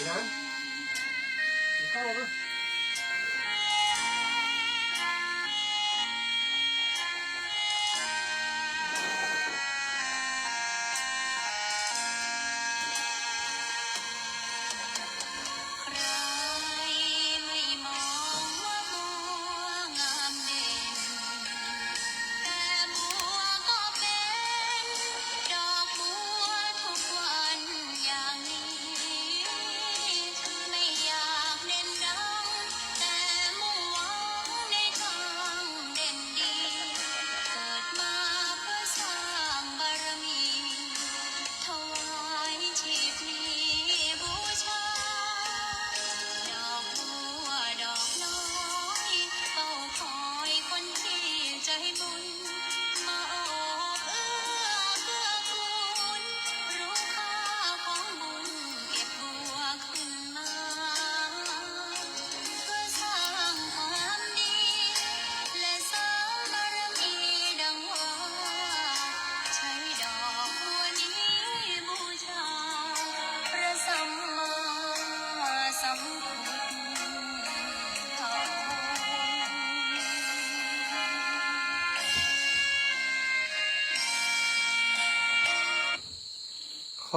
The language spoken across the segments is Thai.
พี่นั้นกินข้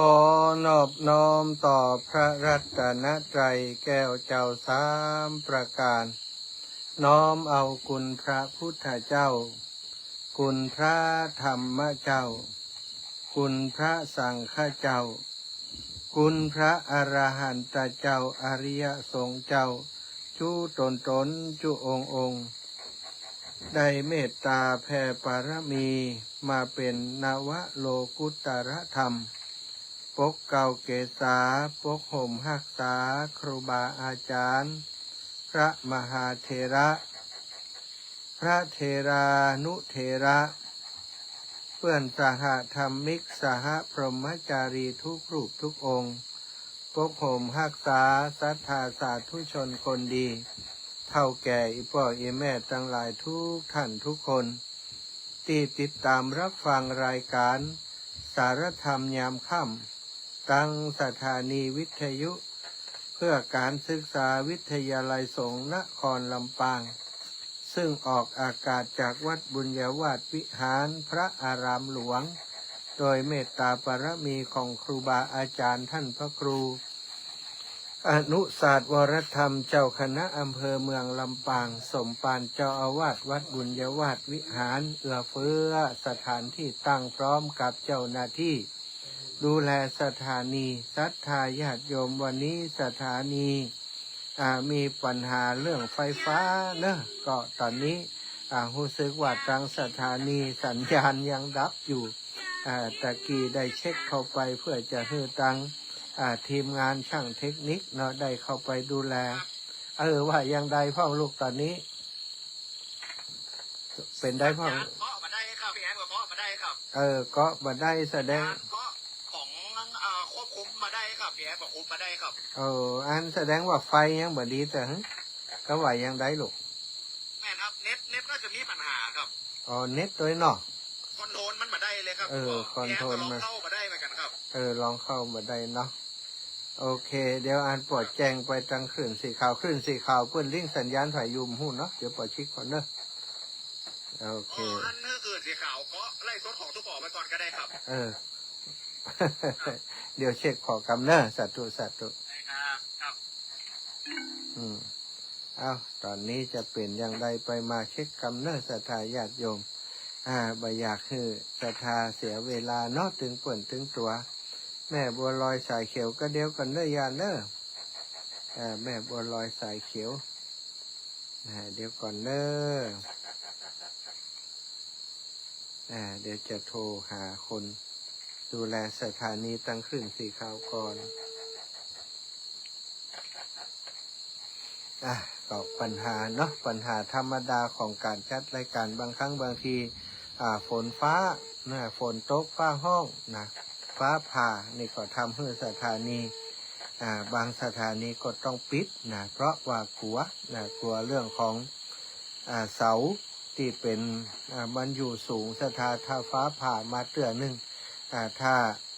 ขอนอบน้อมต่อพระรัตนตรัยแก้วเจ้าสามประการ น้อมเอาคุณพระพุทธเจ้าคุณพระธรรมเจ้าคุณพระสังฆเจ้าคุณพระอรหันตเจ้าอริยสงฆ์เจ้าชูตนตนจุององค์ได้เมตตาแผ่ปารมีมาเป็นนวโลกุตรธรรม ปกเก่าเกษาปกห่มหักษา ครูบาอาจารย์ พระมหาเทระ พระเทรานุเทระ เพื่อนสหธรรมิกสหพรหมจารีทุกรูปทุกองค์ปกห่มหักษาสัทธาสาธุชนคนดี เท่าแก่อีพ่ออีแม่ทั้งหลายทุกท่านทุกคนที่ติดตามรับฟังรายการสารธรรมยามค่ำ ตั้งสถานีวิทยุ เพื่อการศึกษาวิทยาลัยสงฆ์นครลำปาง ซึ่งออกอากาศจากวัดบุญญาวาสวิหารพระอารามหลวง โดยเมตตาปรมีของครูบาอาจารย์ท่านพระครู อนุศาสตร์วรธรรมเจ้าคณะอำเภอเมืองลำปาง สมปานเจ้าอาวาสวัดบุญยวาสวิหาร เอื้อเฟื้อสถานที่ตั้งพร้อมกับเจ้าหน้าที่ ดูแลสถานีศรัทธาญาติโยมวันนี้สถานีอ่ามีปัญหาเรื่องไฟฟ้าเนอะก็ตอนนี้อ่ารู้สึกว่าทางสถานีสัญญาณยังดับอยู่อ่าตะกี้ได้เช็คเข้าไปเพื่อจะให้ตังอ่าทีมงานช่างเทคนิคเนาะได้เข้าไปดูแล เออว่ายังใดพ่อลูกตอนนี้ เป็นได้พ่อเคาะมาได้ครับพี่แอนก็เคาะมาได้ครับ เออก็มาได้แสดงเคาะของอ่าควบคุ มมาได้ครับพี่แอนก็คุมมาได้ครับ เออ อันแสดงว่าไฟยังบ่ดีแต่หึก็ว่ายังได้ลูกแม่นครับเน็ตเน็ตก็จะมีปัญหาครับอ๋อเน็ตด้วยเนาะคอนโทรลมันมาได้เลยครับเออคอนโทรลพี่มาแก็ลองเข้ามาได้เหมือนกันครับ เออลองเข้ามาได้เนาะโอเค เดี๋ยวอ่านปลดแจงไปทางคลื่นสีขาวคลื่นสีขาวเพื่อนลิงก์สัญญาณถ่ายยูมหูเนาะเดี๋ยวปลดชิกก่อนเนอะโอเคอ๋ออันนี้คือสีขาวเคาะไล่ซดของทุกออกไปก่อนก็ได้ครับ เออ เดี๋ยวเช็คขอกำเนอะสัตว์ตุสัตว์ตุได้ครับครับอืมเอาตอนนี้จะเป็นอย่างไรไปมาเช็คกำเนิดศรัทธาญาติโยม อ่าบอยากคือศรัทธาเสียเวลาเนอะถึงป่วนถึงตัว แม่บัวลอยสายเขียวก็เดียวกันเนอะยานเนอะอ่าแม่บัวลอยสายเขียวอ่าเดี๋ยวก่อนเนอะอ่าเดี๋ยวจะโทรหาคน ดูแลสถานีตั้งคลื่นสีขาวก่อนอะก็ปัญหาเนาะปัญหาธรรมดาของการจัดรายการบางครั้งบางที อ่าฝนฟ้านะฝนตกฟ้าห้องนะฟ้าผ่านี่ก็ทำให้สถานีอ่าบางสถานีก็ต้องปิดนะเพราะว่ากลัวนะกลัวเรื่องของอ่าเสาที่เป็นอ่ามันอยู่สูงสถาถ้าฟ้าผ่ามาเตือหนึ่ง ถ้า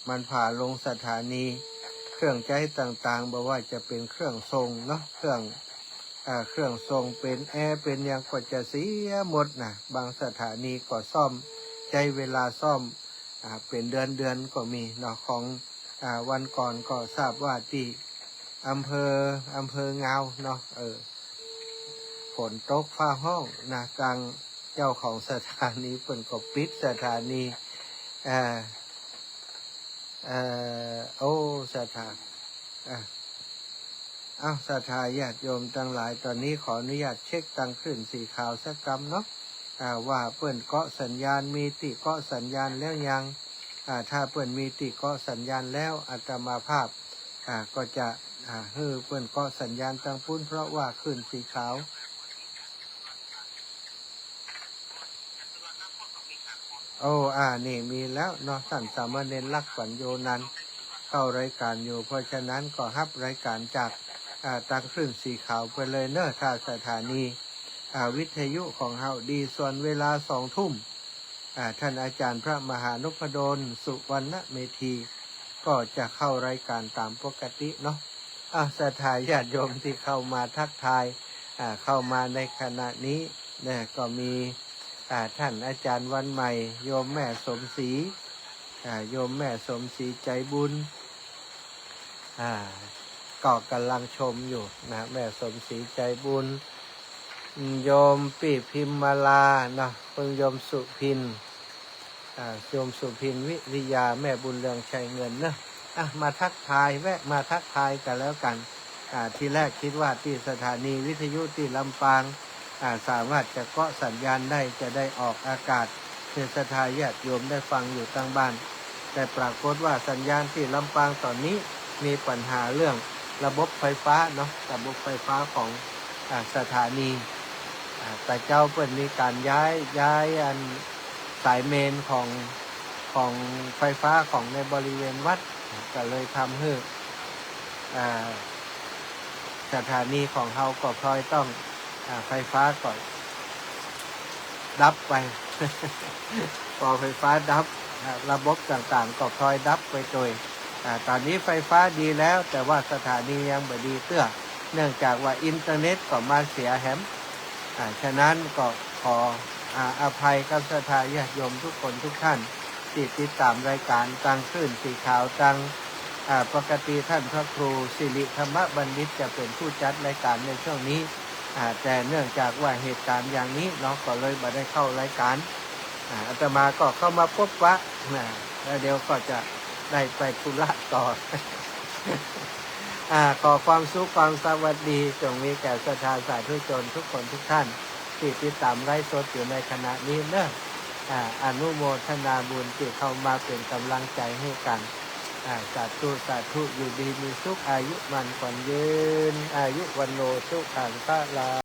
มันผ่าลงสถานี เครื่องใจต่างๆบอกว่าจะเป็นเครื่องทรงเนาะเครื่องอเครื่องทรงเป็นแอร์เป็นอย่างก็จะเสียหมดนะบางสถานีก็ซ่อมใจเวลาซ่อมอเป็นเดือนเดือนก็มีเนาะของอวันก่อนก็ทราบว่าที่อำเภออำเภอเงาเนาะเออฝนตกฟ้าห้องนะทางเจ้าของสถานีเปิ่นก็ปิดสถานีอ โอ้สถานอ่าอ้าวศรัทธาญาติโยมทั้งหลาย ตอนนี้ขออนุญาตเช็คตังขึ้นสีขาวสักกรรมเนาะว่าเปิ่นเกาะสัญญาณมีติเกาะสัญญาณแล้วยังถ้าเปิ่นมีติเกาะสัญญาณแล้วอาตมาภาพก็จะฮือเปิ่นเกาะสัญญาณตังปุ้นเพราะว่าขึ้นสีขาว โอ้อ่านี่มีแล้วเนาะท่านสามเณรลักษณ์ปัญโยนันเข้ารายการอยู่ เพราะฉะนั้นก็ฮับรายการจากอ่าตังคลื่นสีขาวไปเลยเนอะถ้าสถานีอ่าวิทยุของเฮาดีส่วนเวลาสองทุ่มอ่าท่านอาจารย์พระมหานพดลสุวรรณเมธี ก็จะเข้ารายการตามปกติเนาะอ่าสถาญาติโยมที่เข้ามาทักทายอ่าเข้ามาในขณะนี้เนี่ยก็มี ท่านอาจารย์วันใหม่ โยมแม่สมศรีอาโยมแม่สมศรีใจบุญอ่าก็กำลังชมอยู่นะแม่สมศรีใจบุญ โยมปีพิมมาลาเนาะเพิ่งโยมสุพินอาโยมสุพินวิริยาแม่บุญเรืองชัยเงินเนอะอะมาทักทายแวะมาทักทายกันแล้วกันอาทีแรกคิดว่าที่สถานีวิทยุที่ลำปาง สามารถจะเกาะสัญญาณได้จะได้ออกอากาศเพื่อสถาญาติโยมได้ฟังอยู่ตั้งบ้าน แต่ปรากฏว่าสัญญาณที่ลำปางตอนนี้มีปัญหาเรื่องระบบไฟฟ้าเนาะระบบไฟฟ้าของอสถานีแต่เจ้าเปิดมีการย้ายย้ายอันสายเมนของของไฟฟ้าของในบริเวณวัดก็เลยทำให้สถานีของเขาก็พลอยต้อง ไฟฟ้าก่อน ดับไป พอไฟฟ้าดับ ระบบต่างๆ ก็พลอยดับไปโดยอตอนนี้ไฟฟ้าดีแล้ว แต่ว่าสถานียังไม่ดีเตื้อเนื่องจากว่าอินเทอร์เน็ตก็มาเสียแฮมอ่าฉะนั้นก็ขอออภัยกับสถาญาติโยมทุกคนทุกท่านที่ติดตามรายการตังคลื่นสีขาวตังอ่าปกติท่านพระครูสิริธรรมบัณฑิตจะเป็นผู้จัดรายการในช่วงนี้ แต่เนื่องจากว่าเหตุการณ์อย่างนี้เนาะก็เลยม่ได้เข้ารายการอาตมาก็เข้ามาพบวะนะแล้วเดี๋ยวก็จะได้ไปธุระต่ออ่าขอความสุขความสวัสดี จงมีแก่สถาสาธุชนทุกคนทุกท่านที่ติดตามไลฟ์สดอยู่ในขณะนี้เนอะอ่าอนุโมทนาบุญที่เข้ามาเป็นกำลังใจให้กัน สาธุสาธุอยู่ดีมีสุขอายุมันก่อนยืน อายุวันโนสุขังพระลา